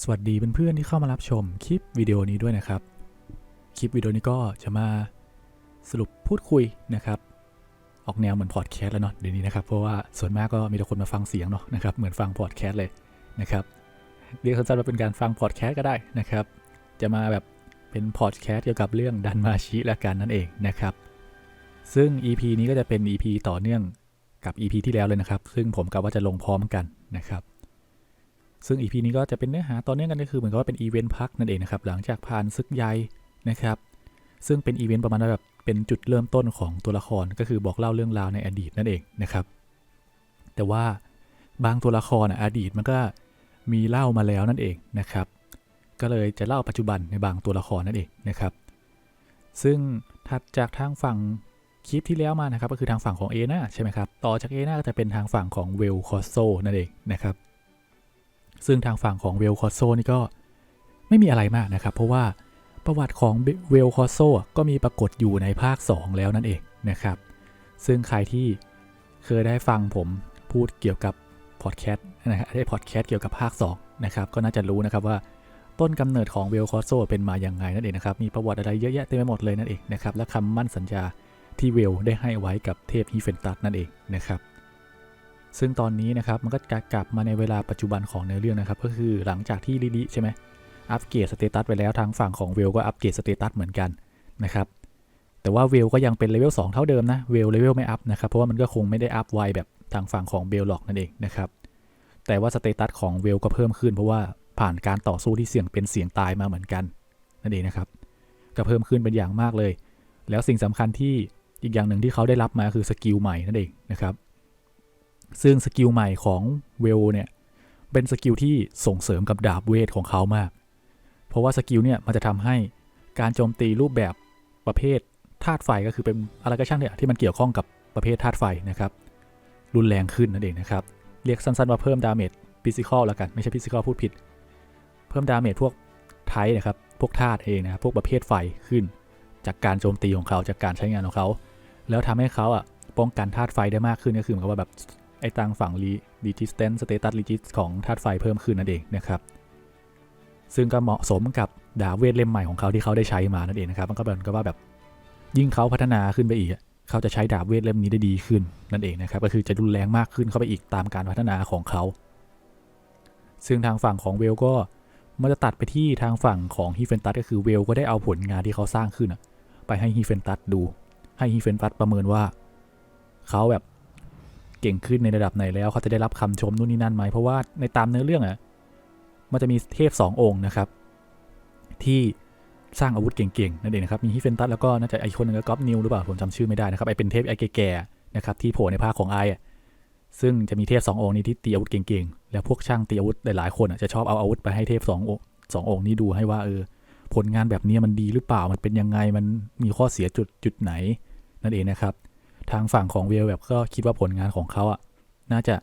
สวัสดีเพื่อนๆที่เข้ามารับชมคลิปวิดีโอนี้ด้วยนะครับ คลิปวิดีโอนี้ก็จะมาสรุปพูดคุยนะครับ ออกแนวเหมือนพอดแคสต์แล้วเนาะเดี๋ยวนี้นะครับ เพราะว่าส่วนมากก็มีแต่คนมาฟังเสียงเนาะนะครับเหมือนฟังพอดแคสต์เลยนะครับเรียกสั้นๆว่าเป็นการฟังพอดแคสต์ก็ได้นะครับ จะมาแบบเป็นพอดแคสต์เกี่ยวกับเรื่องดันมาชิและกันนั่นเองนะครับ ซึ่ง EP นี้ก็จะเป็น EP ต่อเนื่องกับ EP ที่แล้วเลยนะครับ ซึ่งผมกะว่าจะลงพร้อมกันนะครับ ซึ่ง EP นี้ก็จะเป็นเนื้อหาต่อเนื่องกันก็คือเหมือนกับว่าเป็นอีเวนต์พักนั่นเองนะครับหลังจากผ่านซึกใหญ่นะครับ ซึ่งเป็นอีเวนต์ประมาณแบบเป็นจุดเริ่มต้นของตัวละครก็คือบอกเล่าเรื่องราวในอดีตนั่นเองนะครับ แต่ว่าบางตัวละครอะอดีตมันก็มีเล่ามาแล้วนั่นเองนะครับ ก็เลยจะเล่าปัจจุบันในบางตัวละครนั่นเองนะครับ ซึ่งถัดจากทางฝั่งคลิปที่แล้วมานะครับก็คือทางฝั่งของเอนาใช่ไหมครับ ต่อจากเอนาก็จะเป็นทางฝั่งของเวลคอสโซนั่นเองนะครับ ซึ่งทางฝั่งของเวลคอสโซนี่ก็ไม่มีอะไรมากนะครับ เพราะว่าประวัติของเวลคอสโซก็มีปรากฏอยู่ในภาค 2 แล้วนั่นเองนะครับ ซึ่งใครที่เคยได้ฟังผมพูดเกี่ยวกับพอดแคสต์นะครับได้พอดแคสต์เกี่ยวกับภาค2นะครับก็น่าจะรู้นะครับว่าต้นกำเนิดของเวลคอสโซเป็นมาอย่างไงนั่นเองนะครับ มีประวัติอะไรเยอะแยะเต็มไปหมดเลยนั่นเองนะครับ และคำมั่นสัญญาที่เวลได้ให้ไว้กับเทพฮีเฟนตัสนั่นเองนะครับ ซึ่งตอนนี้นะครับมันก็กลับมาในเวลาปัจจุบันของเนื้อเรื่องนะครับ ก็คือหลังจากที่ลิลิใช่ไหมอัปเกรดสเตตัสไปแล้วทางฝั่งของเวลก็อัปเกรดสเตตัสเหมือนกันนะครับแต่ว่าเวลก็ยังเป็นเลเวล2เท่าเดิมนะเวลเลเวลไม่อัพนะครับเพราะว่ามันก็คงไม่ได้อัพไวแบบทางฝั่งของเบลหรอกนั่นเองนะครับแต่ว่าสเตตัสของเวลก็เพิ่มขึ้นเพราะว่าผ่านการต่อสู้ที่เสี่ยงเป็นเสี่ยงตายมาเหมือนกันนั่นเองนะครับก็เพิ่มขึ้นเป็นอย่างมากเลย แล้วสิ่งสำคัญที่อีกอย่างหนึ่งที่เขาได้รับมาคือสกิลใหม่นั่นเองนะครับ ซึ่งสกิลใหม่ของเวลเนี่ย เป็นสกิลที่ส่งเสริมกับดาบเวทของเขามาก เพราะว่าสกิลเนี่ยมันจะทำให้การโจมตีรูปแบบประเภทธาตุไฟก็คือเป็นอะไรก็ช่างเนี่ยที่มันเกี่ยวข้องกับประเภทธาตุไฟนะครับ รุนแรงขึ้นนั่นเองนะครับ เรียกสั้นๆว่าเพิ่มดาเมจฟิสิกอลแล้วกัน ไม่ใช่ฟิสิกอลพูดผิด เพิ่มดาเมจพวกไทป์นะครับ พวกธาตุเองนะพวกประเภทไฟขึ้น จากการโจมตีของเขาจากการใช้งานของเขา แล้วทำให้เขาอะป้องกันธาตุไฟได้มากขึ้นก็คือเหมือนกับว่าแบบ ไอ้ตังฝั่งรีดิจิสแตนสเตตัสรีจิสของธาตุไฟเพิ่มขึ้นนั่นเองนะครับ ซึ่งก็เหมาะสมกับดาเวทเล่มใหม่ของเขาที่เขาได้ใช้มานั่นเองนะครับ มันก็เป็นก็ว่าแบบยิ่งเขาพัฒนาขึ้นไปอีกเขาจะใช้ดาบเวทเล่มนี้ได้ดีขึ้นนั่นเองนะครับ ก็คือจะรุนแรงมากขึ้นเข้าไปอีกตามการพัฒนาของเขา ซึ่งทางฝั่งของเวลก็มันจะตัดไปที่ทางฝั่งของฮีเฟนตัสก็คือเวลก็ได้เอาผลงานที่เขาสร้างขึ้นไปให้ฮีเฟนตัสดู ให้ฮีเฟนตัสประเมินว่า เขาแบบ เก่งขึ้นในระดับไหนแล้ว เขาจะได้รับคำชมนู่นนี่นั่นไหมเพราะว่าในตามเนื้อเรื่องอะมันจะมีเทพสององค์นะครับ ที่สร้างอาวุธเก่งๆนั่นเองนะครับมีฮิเฟนตัสแล้วก็น่าจะไอคนหนึงก็กอปนิวหรือเปล่าผมจำชื่อไม่ได้นะครับไอเป็นเทพไอแก่ๆนะครับที่โผล่ในภาคของไออะซึ่งจะมีเทพสององค์นี้ที่ตีอาวุธเก่งๆ แล้วพวกช่างตีอาวุธหลายๆคนอะจะชอบเอาอาวุธไปให้เทพสองสององค์นี้ดูให้ว่าเออผลงานแบบนี้มันดีหรือเปล่ามันเป็นยังไงมันมีข้อเสียจุดจุดไหนนั่นเองนะครับ ทางฝั่งของเวลแบบก็คิดว่าผลงานของเขาอะน่าจะ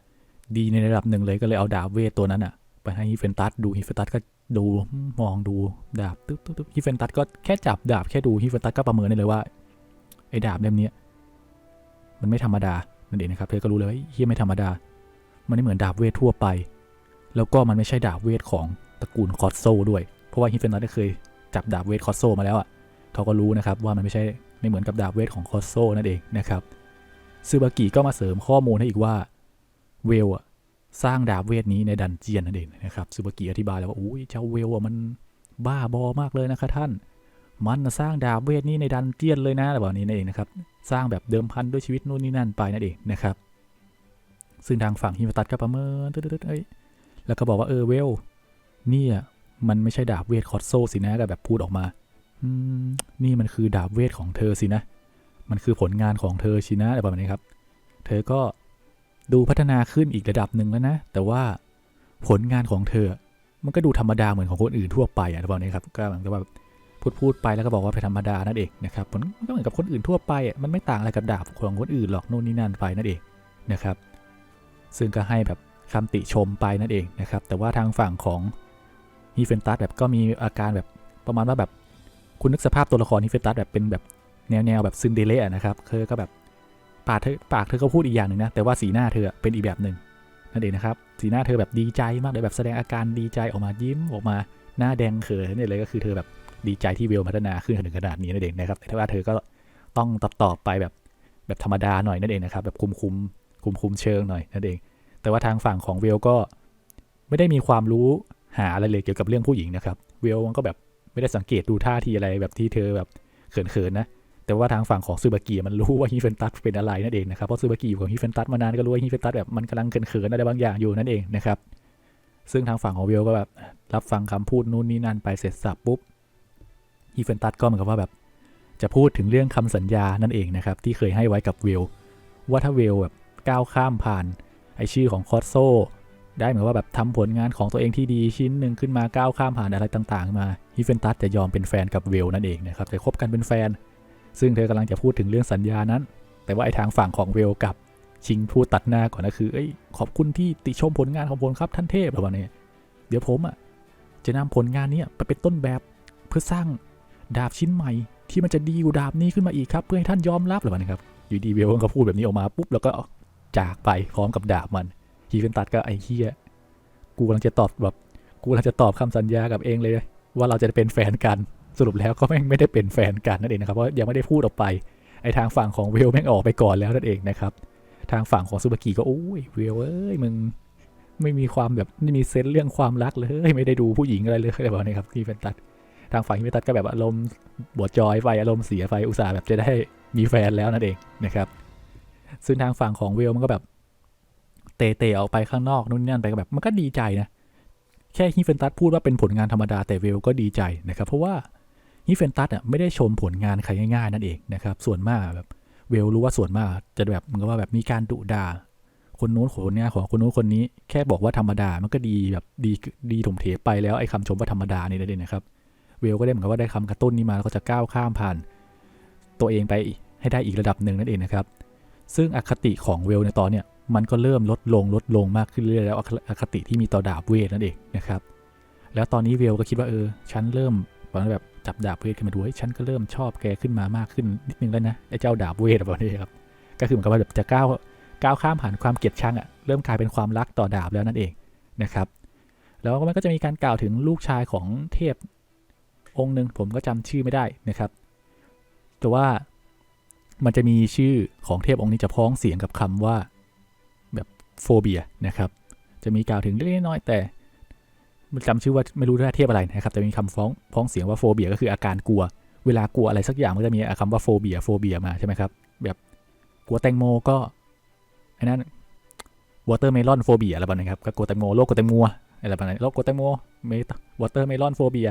ดีในระดับหนึ่งเลยก็เลยเอาดาบเวทตัวนั้นอะ ไปให้ฮิเฟนตัสดูฮิเฟนตัสก็ดูมองดูดาบตึ๊บตึ๊บฮิเฟนตัสก็แค่จับดาบแค่ดูฮิเฟนตัสก็ประเมินได้เลยว่าไอ้ดาบเล่มนี้มันไม่ธรรมดานั่นเองนะครับเธอก็รู้เลยว่าเฮียไม่ธรรมดา มันไม่เหมือนดาบเวททั่วไป แล้วก็มันไม่ใช่ดาบเวทของตระกูลคอสโซด้วย เพราะว่าฮิเฟนตัสเคยจับดาบเวทคอสโซมาแล้วอะเขาก็รู้นะครับว่ามันไม่ใช่ ไม่เหมือนกับดาบเวทของคอสโซนั่นเองนะครับซูบากิก็มาเสริมข้อมูลให้อีกว่าเวลอะสร้างดาบเวทนี้ในดันเจียนนั่นเองนะครับซูบากิอธิบายแล้วว่าอุ้ยเจ้าเวลอะมันบ้าบอมากเลยนะคะท่าน มันสร้างดาบเวทนี้ในดันเจียนเลยนะแบบนี้นั่นเองนะครับสร้างแบบเดิมพันด้วยชีวิตนู่นนี่นั่นไปนั่นเองนะครับ ซึ่งทางฝั่งฮิมตัสก็ประเมินตึ๊ดๆเอ้ยแล้วก็บอกว่าเออเวลเนี่ยมันไม่ใช่ดาบเวทคอสโซสินะก็แบบพูดออกมา นี่มันคือดาบเวทของเธอสินะ มันคือผลงานของเธอสินะอะไรประมาณนี้ครับ เธอก็ดูพัฒนาขึ้นอีกระดับหนึ่งแล้วนะ แต่ว่าผลงานของเธอ มันก็ดูธรรมดาเหมือนของคนอื่นทั่วไปอะอะไรประมาณนี้ครับ ก็เหมือนกับว่าพูดพูดไปแล้วก็บอกว่าเป็นธรรมดานั่นเองนะครับ มันก็เหมือนกับคนอื่นทั่วไปอะมันไม่ต่างอะไรกับดาบของคนอื่นหรอกโน่นนี่นั่นไปนั่นเองนะครับ ซึ่งก็ให้แบบคำติชมไปนั่นเองนะครับ แต่ว่าทางฝั่งของฮีเฟนตัสแบบก็มีอาการแบบประมาณว่าแบบ คุณนึกสภาพตัวละครฮีเฟตัสแบบเป็นแบบแนวแนวแบบซึนเดเล่นะครับเธอก็แบบปากเธอปากเธอก็พูดอีกอย่างหนึ่งนะ แต่ว่าสีหน้าเธอเป็นอีกแบบหนึ่งนั่นเองนะครับ สีหน้าเธอแบบดีใจมากเลยแบบแสดงอาการดีใจออกมายิ้มออกมาหน้าแดงเขินนี่เลยก็คือเธอแบบดีใจที่เวลพัฒนาขึ้นถึงขนาดนี้นั่นเองนะครับ แต่ว่าเธอก็ต้องตอบตอบไปแบบแบบธรรมดาหน่อยนั่นเองนะครับ แบบคุมคุมคุมคุมเชิงหน่อยนั่นเอง แต่ว่าทางฝั่งของเวลก็ไม่ได้มีความรู้หาอะไรเลยเกี่ยวกับเรื่องผู้หญิงนะครับ เวลมันก็แบบ ไม่ได้สังเกตดูท่าทีอะไรแบบที่เธอแบบเขินๆนะ แต่ว่าทางฝั่งของซูบากิมันรู้ว่าฮิเฟนตัสเป็นอะไรนั่นเองนะครับ เพราะซูบากิอยู่กับฮิเฟนตัสมานานก็รู้ว่าฮิเฟนตัสแบบมันกำลังเขินๆอะไรบางอย่างอยู่นั่นเองนะครับ ซึ่งทางฝั่งของเวลก็แบบรับฟังคำพูดนู่นนี่นั่นไปเสร็จสับปุ๊บฮิเฟนตัสก็เหมือนกับว่าแบบจะพูดถึงเรื่องคำสัญญานั่นเองนะครับที่เคยให้ไว้กับเวลว่าถ้าเวลแบบก้าวข้ามผ่านไอชื่อของคอสโซ ได้เหมือนว่าแบบทำผลงานของตัวเองที่ดีชิ้นหนึ่งขึ้นมาก้าวข้ามผ่านอะไรต่างๆ มาฮิเฟนตัสจะยอมเป็นแฟนกับเวลนั่นเองนะครับจะคบกันเป็นแฟน ซึ่งเธอกำลังจะพูดถึงเรื่องสัญญานั้น แต่ว่าไอ้ทางฝั่งของเวลกับชิงพูดตัดหน้าก่อนนะคือเอ้ยขอบคุณที่ติชมผลงานของผมครับท่านเทพแบบนี้เดี๋ยวผมอะจะนำผลงานนี้ไปเป็นต้นแบบเพื่อสร้างดาบชิ้นใหม่ที่มันจะดีกว่าดาบนี้ขึ้นมาอีกครับ เพื่อให้ท่านยอมรับหรือเปล่านะครับอยู่ดีเวลก็พูดแบบนี้ออกมาปุ๊บแล้วก็จากไปพร้อมกับดาบมัน ฮีเฟนตัดก็ไอ้เฮียกูกำลังจะตอบแบบกูกำลังจะตอบคำสัญญากับเองเลย ว่าเราจะเป็นแฟนกันสรุปแล้วก็แม่งไม่ได้เป็นแฟนกันนั่นเองนะครับเพราะยังไม่ได้พูดออกไปไอ้ทางฝั่งของเวลแม่งออกไปก่อนแล้วนั่นเองนะครับ ทางฝั่งของซูบากิก็โอ้ยเวลเอ้ยมึงไม่มีความแบบไม่มีเซนส์เรื่องความรักเลยไม่ได้ดูผู้หญิงอะไรเลยอะไรแบบนี้ครับที่เป็นตัดทางฝั่งที่เป็นตัดก็แบบอารมณ์บวดจอยไปอารมณ์เสียไปอุตส่าห์แบบจะได้มีแฟนแล้วนั่นเองนะครับ ซึ่งทางฝั่งของเวลมันก็แบบ เตะๆออกไปข้างนอกนู่นนี่นั่นไปก็แบบมันก็ดีใจนะ แค่ฮิเฟนตัสพูดว่าเป็นผลงานธรรมดาแต่เวลก็ดีใจนะครับ เพราะว่าฮิเฟนตัสอะไม่ได้ชมผลงานใครง่ายๆนั่นเองนะครับ ส่วนมากแบบเวลรู้ว่าส่วนมากจะแบบมันก็ว่าแบบมีการดุด่าคนโน้นคนนี้ของคนโน้นคนนี้แค่บอกว่าธรรมดามันก็ดีแบบดีดีถมเทไปแล้วไอ้คำชมว่าธรรมดานี่นั่นเองนะครับ เวลก็ได้เหมือนกับว่าได้คำกระตุ้นนี้มาแล้วก็จะก้าวข้ามผ่าน ตัวเองไปให้ได้อีกระดับหนึ่งนั่นเองนะครับ ซึ่งอคติของเวลในตอนเนี้ย มันก็เริ่มลดลงลดลงมากขึ้นเรื่อยๆแล้วอคติที่มีต่อดาบเวทนั่นเองนะครับ แล้วตอนนี้เวลก็คิดว่าเออฉันเริ่มตอนแบบจับดาบเวทขึ้นมาดูเฮ้ยฉันก็เริ่มชอบแกขึ้นมามากขึ้นนิดนึงแล้วนะไอ้เจ้าดาบเวทแบบนี้ครับก็คือเหมือนกับว่าแบบจะก้าวก้าวข้ามผ่านความเกลียดชังอะเริ่มกลายเป็นความรักต่อดาบแล้วนั่นเองนะครับ แล้วมันก็จะมีการกล่าวถึงลูกชายของเทพองค์หนึ่งผมก็จำชื่อไม่ได้นะครับ แต่ว่ามันจะมีชื่อของเทพองค์นี้จะพ้องเสียงกับคำว่า โฟเบียนะครับ จะมีกล่าวถึงเล็กน้อยแต่จำชื่อว่าไม่รู้ว่าเทพอะไรนะครับแต่มีคำฟ้องพ้องเสียงว่าโฟเบียก็คืออาการกลัว เวลากลัวอะไรสักอย่างมันจะมีคำว่าโฟเบียโฟเบียมาใช่ไหมครับแบบกลัวแตงโมก็อ้นั่นวอเตอร์เมลอนโฟเบียอะไรแบบนี้ครับก็กลัวแตงโมโรคกลัวแตงโมอะไรแบบนี้โรคกลัวแตงโมเมวอเตอร์เมลอนโฟเบีย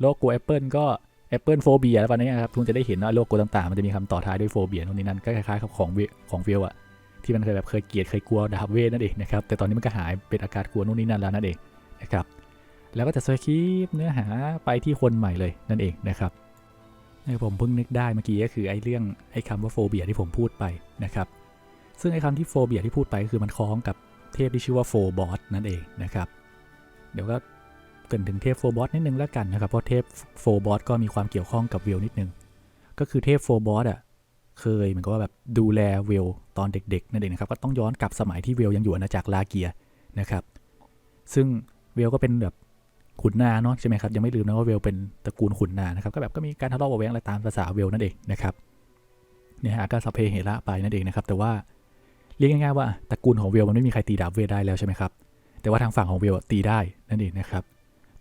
โรคกลัวแอปเปิลก็แอปเปิลโฟเบียอะไรแบบนี้ครับคุณจะได้เห็นว่าโรคกลัวต่างๆมันจะมีคำต่อท้ายด้วยโฟเบียนู่นนี่นั่นก็คล้ายๆของของเวลอะ ที่มันเคยแบบเคยเกลียดเคยกลัวดาบเวทนั่นเองนะครับแต่ตอนนี้มันก็หายเป็นอาการกลัวนู่นนี่นั่นแล้วนั่นเองนะครับแล้วก็จะสคริปเนื้อหาไปที่คนใหม่เลยนั่นเองนะครับผมเพิ่งนึกได้เมื่อกี้ก็คือไอ้เรื่องไอ้คำว่าโฟเบียที่ผมพูดไปนะครับซึ่งไอ้คำที่โฟเบียที่พูดไปคือมันคล้องกับเทพที่ชื่อว่าโฟบอสนั่นเองนะครับเดี๋ยวก็เกินถึงเทพโฟบอสนิดนึงแล้วกันนะครับเพราะเทพโฟบอสก็มีความเกี่ยวข้องกับเวนิดนึงก็คือเทพโฟบอสอะ เคยเหมือนกับว่าแบบดูแลเวลตอนเด็กๆนั่นเองนะครับก็ต้องย้อนกลับสมัยที่เวลยังอยู่อาณาจักรลาเกียนะครับ ซึ่งเวลก็เป็นแบบขุนนางเนาะใช่ไหมครับยังไม่ลืมนะว่าเวลเป็นตระกูลขุนนางนะครับก็แบบก็มีการทะเลาะเบาแวงอะไรตามภาษาเวลนั่นเองนะครับเนี่ยฮะก็สเพเหระไปนั่นเองนะครับ แต่ว่าเรียกง่ายๆว่าตระกูลของเวลมันไม่มีใครตีดาบเวทได้แล้วใช่ไหมครับแต่ว่าทางฝั่งของเวลตีได้นั่นเองนะครับ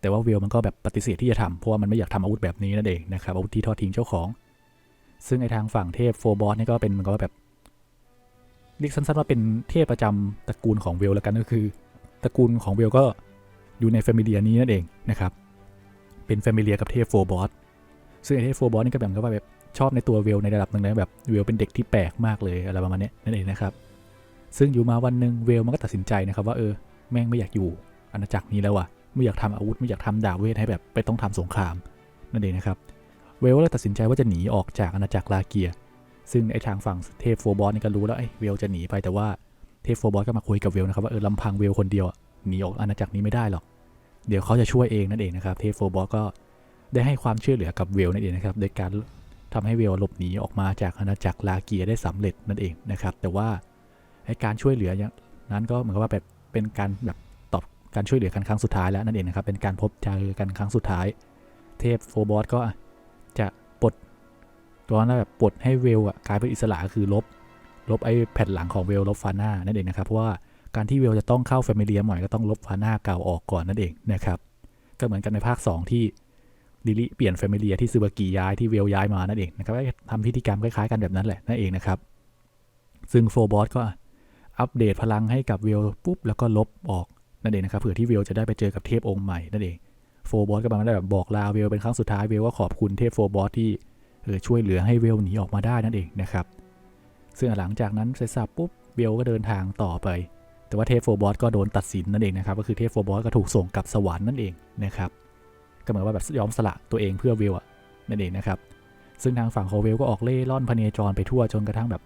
แต่ว่าเวลมันก็แบบปฏิเสธที่จะทำเพราะว่ามันไม่อยากทำอาวุธแบบนี้นั่นเองนะครับอาวุธที่ทอดทิ้งเจ้าของ ซึ่งในทางฝั่งเทพโฟบอสนี่ก็เป็นมันก็แบบเรียกสั้นๆว่าเป็นเทพประจำตระกูลของเวลแล้วกันก็คือตระกูลของเวลก็อยู่ในแฟมิเลียนี้นั่นเองนะครับเป็นแฟมิเลียกับเทพโฟบอสซึ่งไอเทพโฟบอสนี่ก็แบบก็แบบชอบในตัวเวลในระดับหนึ่งนะแบบเวลเป็นเด็กที่แปลกมากเลยอะไรประมาณนี้นั่นเองนะครับซึ่งอยู่มาวันหนึ่งเวลมันก็ตัดสินใจนะครับว่าเออแม่งไม่อยากอยู่อาณาจักรนี้แล้วว่ะไม่อยากทำอาวุธไม่อยากทำดาบเวทให้แบบไปต้องทำสงครามนั่นเองนะครับ เวลเลยตัดสินใจว่าจะหนีออกจากอาณาจักรลาเกีย ซึ่งไอ้ทางฝั่งเทพโฟบอสนี่ก็รู้แล้วไอ้เวลจะหนีไปแต่ว่าเทพโฟบอสก็มาคุยกับเวลนะครับว่าเออลำพังเวลคนเดียวหนีออกอาณาจักรนี้ไม่ได้หรอก เดี๋ยวเขาจะช่วยเองนั่นเองนะครับเทพโฟบอสก็ได้ให้ความช่วยเหลือกับเวลนั่นเองนะครับโดยการทำให้เวลหลบหนีออกมาจากอาณาจักรลาเกียได้สำเร็จนั่นเองนะครับ แต่ว่าไอ้การช่วยเหลืออย่างนั้นก็เหมือนกับว่าแบบเป็นการแบบตอบการช่วยเหลือกันครั้งสุดท้ายแล้วนั่นเองนะครับเป็นการพบเจอกันครั้งสุดท้าย เทพโฟบอสก็ จะปลดตัวนั้นแบบปลดให้เวลอะกลายเป็นอิสระก็คือลบ ลบไอ้แผ่นหลังของเวลลบฟาน่านั่นเองนะครับเพราะว่าการที่เวลจะต้องเข้าแฟมิเลียใหม่ก็ต้องลบฟาน่าเก่าออกก่อนนั่นเองนะครับก็เหมือนกันในภาค 2 ที่ลิลิเปลี่ยนแฟมิเลียที่ซูบากิย้ายที่เวลย้ายมานั่นเองนะครับทำพิธีกรรมคล้ายๆกันแบบนั้นแหละนั่นเองนะครับ ซึ่งโฟบอสก็อัปเดตพลังให้กับเวลปุ๊บแล้วก็ลบออกนั่นเองนะครับเผื่อที่เวลจะได้ไปเจอกับเทพองค์ใหม่นั่นเอง โฟบอสก็มาได้แบบบอกลาเวลเป็นครั้งสุดท้ายเวลก็ขอบคุณเทพโฟบอสที่เออช่วยเหลือให้เวลหนีออกมาได้นั่นเองนะครับ ซึ่งหลังจากนั้นเสร็จสับปุ๊บเบลก็เดินทางต่อไป แต่ว่าเทพโฟบอสก็โดนตัดสินนั่นเองนะครับ ก็คือเทพโฟบอสก็ถูกส่งกลับสวรรค์นั่นเองนะครับก็เหมือนว่าแบบยอมสละตัวเองเพื่อเวลนั่นเองนะครับ ซึ่งทางฝั่งของเวลก็ออกเล่ร่อนพเนจรไปทั่วจนกระทั่งแบบ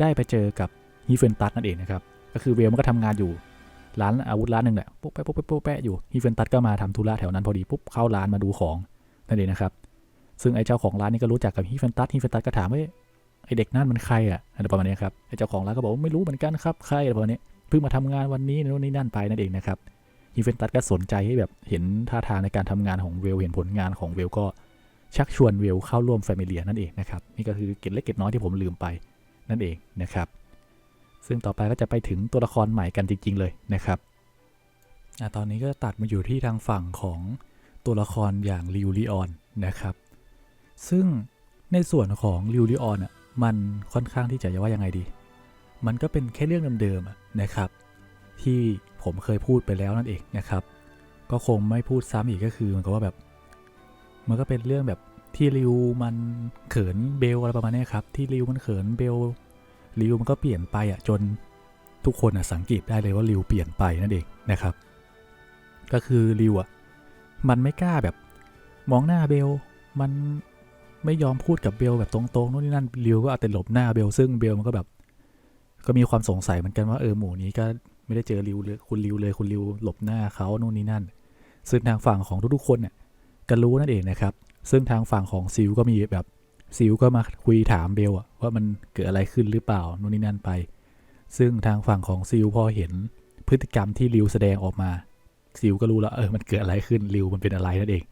ได้ไปเจอกับฮีเฟนตัสนั่นเองนะครับ ก็คือเวลมันก็ทำงานอยู่ ร้านอาวุธร้านหนึ่งแหละปุ๊บแปะปุ๊บแปะปุ๊บแปะอยู่ฮีเฟนตัสก็มาทำธุระแถวนั้นพอดีปุ๊บเข้าร้านมาดูของนั่นเองนะครับ ซึ่งไอ้เจ้าของร้านนี่ก็รู้จักกับฮีเฟนตัสฮีเฟนตัสก็ถามว่าไอ้เด็กนั่นมันใครอะอะไรประมาณนี้ครับไอ้เจ้าของร้านก็บอกว่าไม่รู้เหมือนกันครับใครอะไรประมาณนี้เพิ่งมาทำงานวันนี้นู่นนี่นั่นไปนั่นเองนะครับฮีเฟนตัสก็สนใจให้แบบเห็นท่าทางในการทำงานของเวลเห็นผลงานของเวลก็ชักชวนเวลเข้าร่วมแฟมิเลียนั่นเองนะครับนี่ก็คือเกร็ดเล็กเกร็ดน้อยที่ผมลืมไปนั่นเองนะครับ ซึ่งต่อไปก็จะไปถึงตัวละครใหม่กันจริง ๆ เลยนะครับอตอนนี้ก็ตัดมาอยู่ที่ทางฝั่งของตัวละครอย่างลิวลิออนนะครับ ซึ่งในส่วนของลิวลิออนอะมันค่อนข้างที่จะจะว่ายังไงดี มันก็เป็นแค่เรื่องเดิมๆนะครับ ที่ผมเคยพูดไปแล้วนั่นเองนะครับ ก็คงไม่พูดซ้ำอีกก็คือมันก็ว่าแบบ มันก็เป็นเรื่องแบบที่ริวมันเขินเบลอะไรประมาณนี้ครับ ที่ริวมันเขินเบล ริวมันก็เปลี่ยนไปอะจนทุกคนอะสังเกตได้เลยว่าริวเปลี่ยนไปนั่นเองนะครับ ก็คือริวอะมันไม่กล้าแบบมองหน้าเบลมันไม่ยอมพูดกับเบลแบบตรงๆนู่นนี่นั่นริวก็อาแต่หลบหน้าเบลซึ่งเบลมันก็แบบ ก็มีความสงสัยเหมือนกันว่าเออหมู่นี้ก็ไม่ได้เจอริวเลยคุณริวเลยคุณริวหลบหน้าเขานู่นนี่นั่น ซึ่งทางฝั่งของทุกๆคนเนี่ยก็รู้นั่นเองนะครับ ซึ่งทางฝั่งของซิลก็มีแบบ ซิลก็มาคุยถามเบลอะว่ามันเกิดอะไรขึ้นหรือเปล่านู่นนี่นั่นไป ซึ่งทางฝั่งของซิลพอเห็นพฤติกรรมที่ริวแสดงออกมา ซิลก็รู้แล้วเออมันเกิดอะไรขึ้นริวมันเป็นอะไรนั่นเอง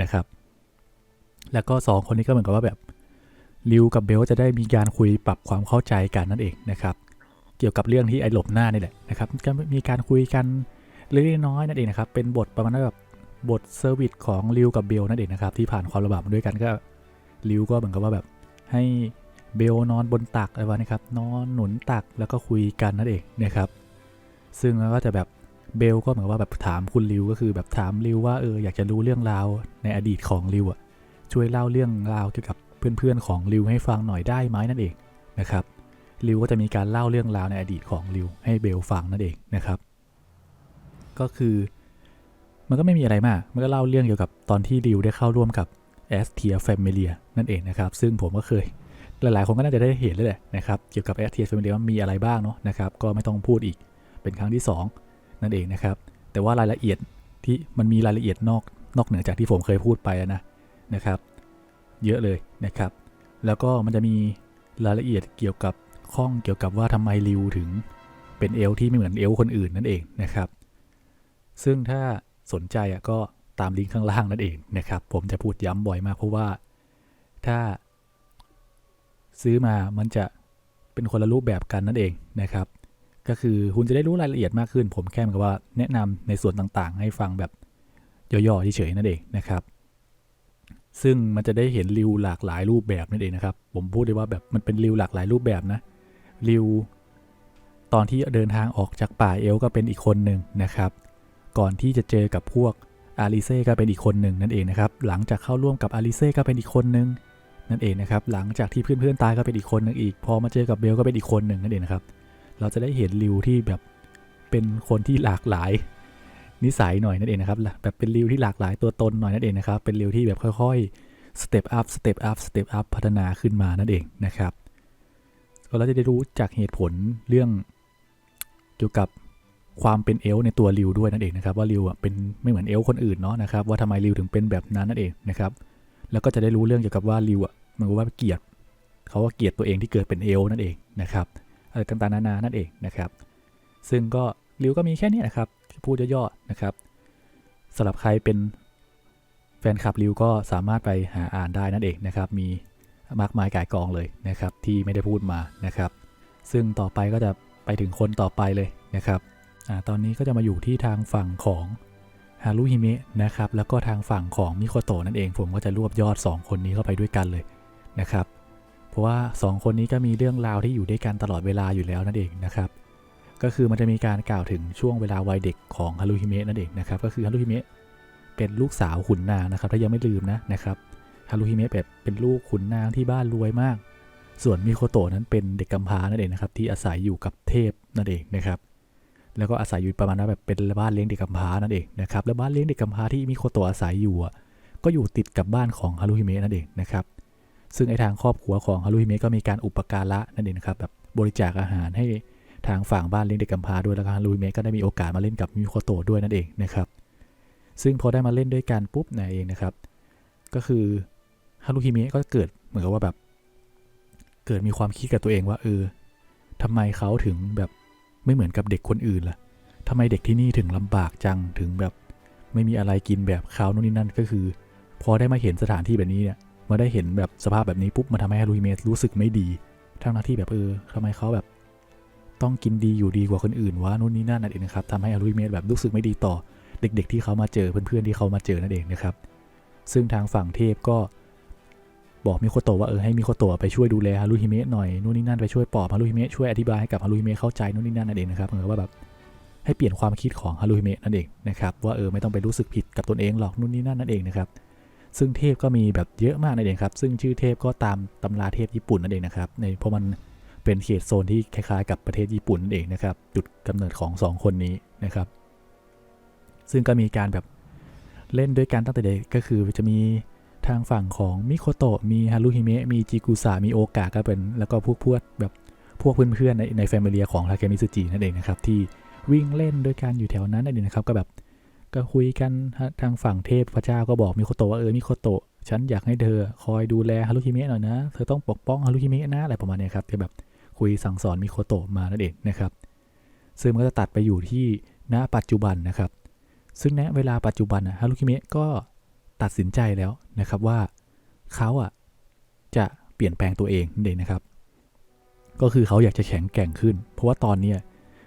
นะครับ แล้วก็สองคนนี้ก็เหมือนกับว่าแบบริวกับเบลจะได้มีการคุยปรับความเข้าใจกันนั่นเองนะครับ เกี่ยวกับเรื่องที่ไอ้หลบหน้านี่แหละนะครับก็มีการคุยกันเล็กน้อยนั่นเองนะครับเป็นบทประมาณว่าแบบบทเซอร์วิสของริวกับเบลนั่นเองนะครับที่ผ่านความลำบากมาด้วยกันก็ ริวก็เหมือนกับว่าแบบให้เบลนอนบนตักอะไรวะนะครับ นอนหนุนตักแล้วก็คุยกันนั่นเองนะครับ ซึ่งก็จะแบบเบลก็เหมือนว่าแบบถามคุณริวก็คือแบบถามริวว่าเอออยากจะรู้เรื่องราวในอดีตของริวอะช่วยเล่าเรื่องราวเกี่ยวกับเพื่อนๆของริวให้ฟังหน่อยได้ไหมนั่นเองนะครับริวก็จะมีการเล่าเรื่องราวในอดีตของริวให้เบลฟังนั่นเองนะครับ ก็คือมันก็ไม่มีอะไรมาก มันก็เล่าเรื่องเกี่ยวกับตอนที่ริวได้เข้าร่วมกับ S Tier Familia นั่นเองนะครับ ซึ่งผมก็เคย หลายๆ คนก็น่าจะได้เห็นเลยแหละนะครับ เกี่ยวกับ S Tier Familia ว่ามีอะไรบ้างเนาะนะครับ ก็ไม่ต้องพูดอีก เป็นครั้งที่ 2 นั่นเองนะครับ แต่ว่ารายละเอียดที่มันมีรายละเอียดนอกนอกเหนือจากที่ผมเคยพูดไปนะนะครับ เยอะเลยนะครับ แล้วก็มันจะมีรายละเอียดเกี่ยวกับข้องเกี่ยวกับว่าทำไมริวถึงเป็นเอลที่ไม่เหมือนเอลคนอื่นนั่นเองนะครับ ซึ่งถ้าสนใจอะก็ ตามลิงก์ข้างล่างนั่นเองนะครับ ผมจะพูดย้ำบ่อยมากเพราะว่าถ้าซื้อมามันจะเป็นคนละรูปแบบกันนั่นเองนะครับ ก็คือคุณจะได้รู้รายละเอียดมากขึ้น ผมแค่เหมือนกับว่าแนะนำในส่วนต่างๆ ให้ฟังแบบย่อๆเฉยๆนั่นเองนะครับ ซึ่งมันจะได้เห็นริวหลากหลายรูปแบบนั่นเองนะครับ ผมพูดได้ว่าแบบมันเป็นริวหลากหลายรูปแบบนะริวตอนที่เดินทางออกจากป่าเอลก็เป็นอีกคนหนึ่งนะครับ ก่อนที่จะเจอกับพวก อาริเซ่ก็เป็นอีกคนหนึ่งนั่นเองนะครับ หลังจากเข้าร่วมกับอาริเซ่ก็เป็นอีกคนหนึ่งนั่นเองนะครับ หลังจากที่เพื่อนๆตายก็เป็นอีกคนหนึ่งอีก พอมาเจอกับเบลก็เป็นอีกคนหนึ่งนั่นเองนะครับ เราจะได้เห็นริวที่แบบเป็นคนที่หลากหลาย นิสัยหน่อยนั่นเองนะครับ แบบเป็นริวที่หลากหลายตัวตนหน่อยนั่นเองนะครับ เป็นริวที่แบบค่อยๆสเต็ปอัพสเต็ปอัพสเต็ปอัพพัฒนาขึ้นมานั่นเองนะครับ ก็เราจะได้รู้จากเหตุผลเรื่องเกี่ยวกับ ความเป็นเอลในตัวริวด้วยนั่นเองนะครับว่าริวอะเป็นไม่เหมือนเอลคนอื่นเนาะนะครับว่าทำไมริวถึงเป็นแบบนั้นนั่นเองนะครับแล้วก็จะได้รู้เรื่องเกี่ยวกับว่าริวอะมันก็ว่าเกลียดเขาว่าเกลียดตัวเองที่เกิดเป็นเอลนั่นเองนะครับอะไรต่างๆนานานั่นเองนะครับ ซึ่งก็ริวก็มีแค่นี้นะครับพูดย่อๆนะครับสำหรับใครเป็นแฟนคลับริวก็สามารถไปหาอ่านได้นั่นเองนะครับ มีมากมายก่ายกองเลยนะครับ ที่ไม่ได้พูดมานะครับ ซึ่งต่อไปก็จะไปถึงคนต่อไปเลยนะครับ อาตอนนี้ก็จะมาอยู่ที่ทางฝั่งของฮารุฮิเมะนะครับ แล้วก็ทางฝั่งของมิโคโตะนั่นเอง ผมก็จะรวบยอด 2 คนนี้เข้าไปด้วยกันเลยนะครับ เพราะว่า 2 คนนี้ก็มีเรื่องราวที่อยู่ด้วยกันตลอดเวลาอยู่แล้วนั่นเองนะครับ ก็คือมันจะมีการกล่าวถึงช่วงเวลาวัยเด็กของฮารุฮิเมะนั่นเองนะครับ ก็คือฮารุฮิเมะเป็นลูกสาวขุนนางนะครับ ถ้ายังไม่ลืมนะนะครับ ฮารุฮิเมะแบบเป็นลูกขุนนางที่บ้านรวยมาก ส่วนมิโคโตะนั้นเป็นเด็กกำพร้านั่นเองนะครับ ที่อาศัยอยู่กับเทพนั่นเองนะครับ แล้วก็อาศัยอยู่ประมาณนั้นแบบเป็นบ้านเลี้ยงเด็กกำพร้านั่นเองนะครับแล้วบ้านเลี้ยงเด็กกำพร้าที่มิโคโตะอาศัยอยู่ก็อยู่ติดกับบ้านของฮารุฮิเมะนั่นเองนะครับซึ่งไอทางครอบครัวของฮารุฮิเมะก็มีการอุปการะนั่นเองนะครับแบบบริจาคอาหารให้ทางฝั่งบ้านเลี้ยงเด็กกำพร้าด้วยแล้วฮารุฮิเมะก็ได้มีโอกาสมาเล่นกับมิโคโตะด้วยนั่นเองนะครับซึ่งพอได้มาเล่นด้วยกันปุ๊บนะเองนะครับ ก็คือฮารุฮิเมะก็เกิดเหมือนกับว่าแบบ เกิดมีความคิดกับตัวเองว่าเออทำไมเขาถึงแบบ ไม่เหมือนกับเด็กคนอื่นล่ะทำไมเด็กที่นี่ถึงลำบากจังถึงแบบไม่มีอะไรกินแบบเขาโน่นนี่นั่นก็คือ พอได้มาเห็นสถานที่แบบนี้เนี่ยมาได้เห็นแบบสภาพแบบนี้ปุ๊บมันทำให้ฮารุฮิเมะรู้สึกไม่ดีทั้งหน้าที่แบบเออทำไมเขาแบบ ต้องกินดีอยู่ดีกว่าคนอื่นวะนู่นนี่นั่นนั่นเองนะครับทำให้ฮารุฮิเมะแบบรู้สึกไม่ดีต่อ เด็ก ๆ ที่เขามาเจอเพื่อนๆที่เขามาเจอนั่นเองนะครับ ซึ่งทางฝั่งเทพก็ บอกมิโคโตะว่าเออให้มิโคโตะไปช่วยดูแลฮารุฮิเมะหน่อยนู่นนี่นั่นไปช่วยปลอบฮารุฮิเมะช่วยอธิบายให้กับฮารุฮิเมะเข้าใจนู่นนี่นั่นนั่นเองนะครับเหมือนว่าแบบให้เปลี่ยนความคิดของฮารุฮิเมะนั่นเองนะครับว่าเออไม่ต้องไปรู้สึกผิดกับตนเองหรอกนู่นนี่นั่นนั่นเองนะครับซึ่งเทพก็มีแบบเยอะมากนั่นเองครับซึ่งชื่อเทพก็ตามตำราเทพญี่ปุ่นนั่นเองนะครับในเพราะมันเป็นเขตโซนที่คล้ายๆกับประเทศญี่ปุ่นนั่นเองนะครับจุดกำเนิดของสองคนนี้นะครับซึ่งก็มีการแบบเล่นด้วยกันตั้งแต่เด็กก็คือจะมี ทางฝั่งของมิโคโตะมีฮารุฮิเมะมีจิกุสะมีโอกะก็เป็นแล้วก็พวกพวกแบบพวกเพื่อนๆในในแฟมิเลียของทาเคมิสุจินั่นเองนะครับ ที่วิ่งเล่นด้วยกันอยู่แถวนั้นนั่นเองนะครับ ก็แบบก็คุยกันทางฝั่งเทพพระเจ้าก็บอกมิโคโตะว่าเออมิโคโตะฉันอยากให้เธอคอยดูแลฮารุฮิเมะหน่อยนะเธอต้องปกป้องฮารุฮิเมะนะอะไรประมาณนี้ครับที่แบบคุยสั่งสอนมิโคโตะมานั่นเองนะครับ ซึ่งมันก็จะตัดไปอยู่ที่ณปัจจุบันนะครับ ซึ่งณเวลาปัจจุบันฮารุฮิเมะก็ ตัดสินใจแล้วนะครับว่าเขาอะจะเปลี่ยนแปลงตัวเองนั่นเองนะครับ ก็คือเขาอยากจะแข็งแกร่งขึ้น เพราะว่าตอนนี้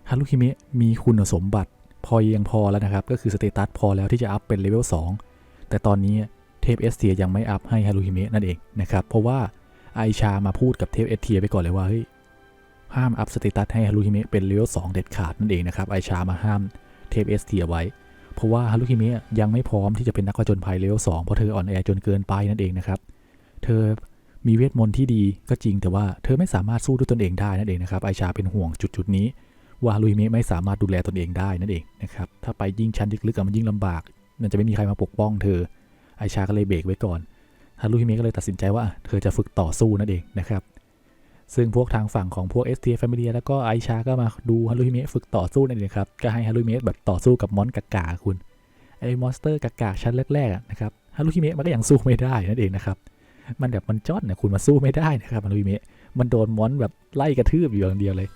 ฮารุฮิเมะมีคุณสมบัติพอยังพอแล้วนะครับ ก็คือสเตตัสพอแล้วที่จะอัพเป็นเลเวล2แต่ตอนนี้เทพเอสเทียยังไม่อัพให้ฮารุฮิเมะนั่นเองนะครับ เพราะว่าไอชามาพูดกับเทพเอสเทียไปก่อนเลยว่าเฮ้ยห้ามอัพสเตตัสให้ฮารุฮิเมะเป็นเลเวล2เด็ดขาดนั่นเองนะครับไอชามาห้ามเทพเอสเทียไว้ เพราะว่าฮารุฮิเมะยังไม่พร้อมที่จะเป็นนักผจญภัยเลเวล2เพราะเธออ่อนแอจนเกินไปนั่นเองนะครับ เธอมีเวทมนต์ที่ดีก็จริงแต่ว่าเธอไม่สามารถสู้ด้วยตนเองได้นั่นเองนะครับไอชาเป็นห่วงจุดจุดนี้ว่าฮารุฮิเมะไม่สามารถดูแลตนเองได้นั่นเองนะครับถ้าไปยิ่งชั้นลึกๆมันยิ่งลำบาก มันจะไม่มีใครมาปกป้องเธอไอชาก็เลยเบรกไว้ก่อนฮารุฮิเมะก็เลยตัดสินใจว่าเธอจะฝึกต่อสู้นั่นเองนะครับ ซึ่งพวกทางฝั่งของพวก s t f Family แล้วก็ไอชาก็มาดูฮารุฮิเมะฝึกต่อสู้นั่นเองครับ ก็ให้ฮารุฮิเมะแบบต่อสู้กับมอนกากาคุณ ไอมอนสเตอร์กากาชั้นแรกๆนะครับฮารุฮิเมะมันก็ยังสู้ไม่ได้นั่นเองนะครับ มันแบบมันจอนเนี่ยคุณมาสู้ไม่ได้นะครับฮารุฮิเมะ มันโดนมอนแบบไล่กระทืบอยู่อย่างเดียวเลย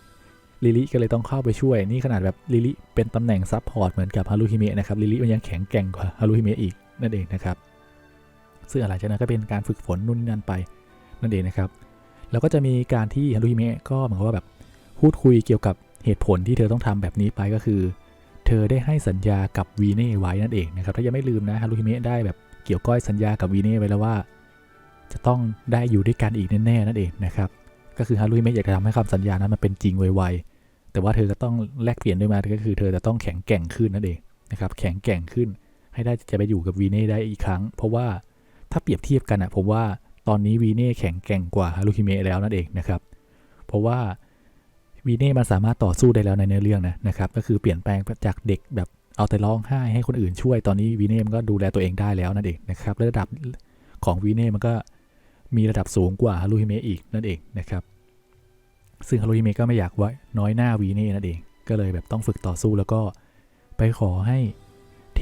ลิลิก็เลยต้องเข้าไปช่วย นี่ขนาดแบบลิลิเป็นตำแหน่งซับพอร์ตเหมือนกับฮารุฮิเมะนะครับลิลิมันยังแข็งแกร่งกว่าฮารุฮิเมะอีกนั่นเองนะครับซึ่งหลังจากนั้นก็เป็นการฝึกฝนนู่นนี่นั่นไปนั่นเองนะครับ แล้วก็จะมีการที่ฮารุฮิเมะก็เหมือนกับว่าแบบพูดคุยเกี่ยวกับเหตุผลที่เธอต้องทำแบบนี้ไปก็คือ เธอได้ให้สัญญากับวีเน่ไว้นั่นเองนะครับถ้ายังไม่ลืมนะฮารุฮิเมะได้แบบเกี่ยวก้อยสัญญากับวีเน่ไว้แล้วว่า จะต้องได้อยู่ด้วยกันอีกแน่ๆนั่นเองนะครับก็คือฮารุฮิเมะอยากจะทำให้คำสัญญานั้นมันเป็นจริงไวๆแต่ว่าเธอก็ต้องแลกเปลี่ยนด้วยมาก็คือ เธอจะต้องแข็งแกร่งขึ้นนั่นเองนะครับแข็งแกร่งขึ้นให้ได้จะไปอยู่กับวีเน่ได้อีกครั้ง เพราะว่าถ้าเปรียบเทียบกันอะผมว่า ตอนนี้วีเน่แข็งแกร่งกว่าฮารุฮิเมะแล้วนั่นเองนะครับ เพราะว่าวีเน่มันสามารถต่อสู้ได้แล้วในเนื้อเรื่องนะนะครับ ก็คือเปลี่ยนแปลงจากเด็กแบบเอาแต่ร้องไห้ให้คนอื่นช่วย ตอนนี้วีเน่มันก็ดูแลตัวเองได้แล้วนั่นเองนะครับระดับของวีเน่มันก็มีระดับสูงกว่าฮารุฮิเมะอีกนั่นเองนะครับ ซึ่งฮารุฮิเมะก็ไม่อยากไว้น้อยหน้าวีเน่นั่นเอง ก็เลยแบบต้องฝึกต่อสู้แล้วก็ไปขอให้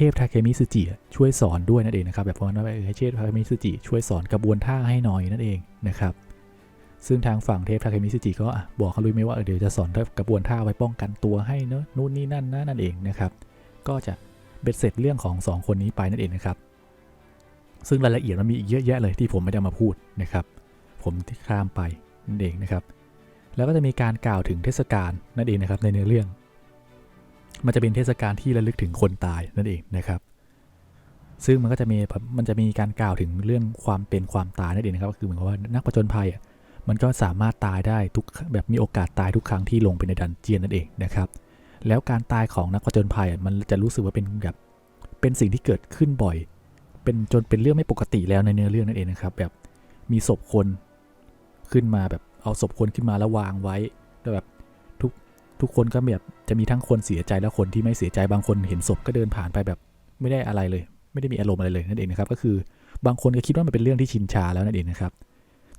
เทพทาเคมิสุจิช่วยสอนด้วยนั่นเองนะครับแบบประมาณว่าให้เทพทาเคมิสุจิช่วยสอนกระบวนท่าให้หน่อยนั่นเองนะครับซึ่งทางฝั่งเทพทาเคมิซิจิก็บอกเขาลุยไม่ว่าเดี๋ยวจะสอนกระบวนท่าไว้ป้องกันตัวให้เนอะนู่นนี่นั่นนะนั่นเองนะครับก็จะเบ็ดเสร็จเรื่องของสองคนนี้ไปนั่นเองนะครับซึ่งรายละเอียดมันมีอีกเยอะแยะเลยที่ผมไม่ได้มาพูดนะครับ ผมข้ามไปนั่นเองนะครับ แล้วก็จะมีการกล่าวถึงเทศกาลนั่นเองนะครับในเนื้อเรื่อง มันจะเป็นเทศกาลที่ระลึกถึงคนตายนั่นเองนะครับ ซึ่งมันก็จะมีมันจะมีการกล่าวถึงเรื่องความเป็นความตายนั่นเองนะครับก็คือเหมือนกับว่านักผจญภัยอะมันก็สามารถตายได้ทุกแบบมีโอกาสตายทุกครั้งที่ลงไปในดันเจียนนั่นเองนะครับ แล้วการตายของนักผจญภัยอะมันจะรู้สึกว่าเป็นแบบเป็นสิ่งที่เกิดขึ้นบ่อย เป็นจนเป็นเรื่องไม่ปกติแล้วในเนื้อเรื่องนั่นเองนะครับ แบบมีศพคนขึ้นมาแบบเอาศพคนขึ้นมาแล้ววางไว้แล้วแบบ ทุกคนก็แบบจะมีทั้งคนเสียใจและคนที่ไม่เสียใจบางคนเห็นศพก็เดินผ่านไปแบบไม่ได้อะไรเลย ไม่ได้มีอารมณ์อะไรเลยนั่นเองนะครับ ก็คือบางคนก็คิดว่ามันเป็นเรื่องที่ชินชาแล้วนั่นเองนะครับ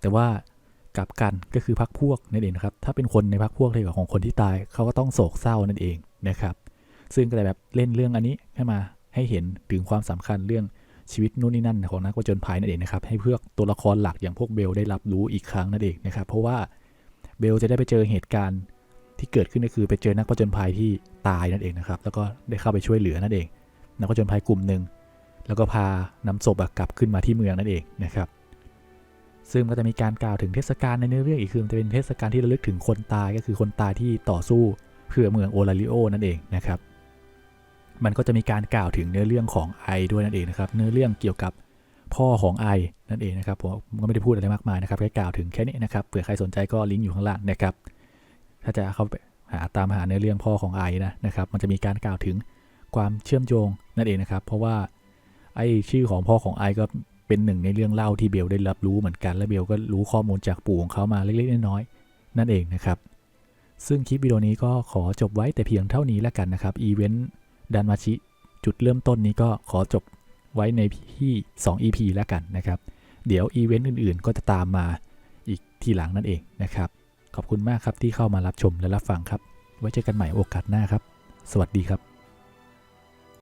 แต่ว่ากลับกันก็คือพักพวกนั่นเองนะครับ ถ้าเป็นคนในพักพวกเที่ของคนที่ตายเขาก็ต้องโศกเศร้านั่นเองนะครับ ซึ่งก็เลยแบบเล่นเรื่องอันนี้ให้มาให้เห็นถึงความสำคัญเรื่องชีวิตนู่นนี่นั่นของนักผจญภัยนั่นเองนะครับ ให้เพื่อตัวละครหลักอย่างพวกเบลได้รับรู้อีกครั้งนั่นเองนะครับ เพราะว่าเบลจะได้ไปเจอเหตุการณ์ ที่เกิดขึ้นก็คือไปเจอนักผจญภัยที่ตายนั่นเองนะครับ แล้วก็ได้เข้าไปช่วยเหลือนั่นเอง นักผจญภัยกลุ่มหนึ่งแล้วก็พานำศพกลับขึ้นมาที่เมืองนั่นเองนะครับ ซึ่งก็จะมีการกล่าวถึงเทศกาลในเนื้อเรื่องอีกคือจะเป็นเทศกาลที่ระลึกถึงคนตายก็คือคนตายที่ต่อสู้เพื่อเมืองโอลาริโอนั่นเองนะครับ มันก็จะมีการกล่าวถึงเนื้อเรื่องของไอด้วยนั่นเองนะครับ เนื้อเรื่องเกี่ยวกับพ่อของไอนั่นเองนะครับผมก็ไม่ได้พูดอะไรมากมายนะครับแค่กล่าวถึงแค่นี้นะครับเผื่อใครสนใจก็ลิงก์อยู่ข้างล่างนะครับ ถ้าจะเข้าไปหาตามหาเนื้อเรื่องพ่อของไอนะนะครับ มันจะมีการกล่าวถึงความเชื่อมโยงนั่นเองนะครับ เพราะว่าไอชื่อของพ่อของไอก็เป็นหนึ่งในเรื่องเล่าที่เบลได้รับรู้เหมือนกันและเบลก็รู้ข้อมูลจากปู่ของเขามาเล็กๆน้อยๆนั่นเองนะครับ ซึ่งคลิปวิดีโอนี้ก็ขอจบไว้แต่เพียงเท่านี้แล้วกันนะครับอีเวนต์ดันมาชิจุดเริ่มต้นนี้ก็ขอจบไว้ในที่ 2 EP แล้วกันนะครับ เดี๋ยวอีเวนต์อื่นๆ ก็จะตามมาอีกทีหลังนั่นเองนะครับ ขอบคุณมากครับที่เข้ามารับชมและรับฟังครับ ไว้เจอกันใหม่โอกาสหน้าครับ สวัสดีครับ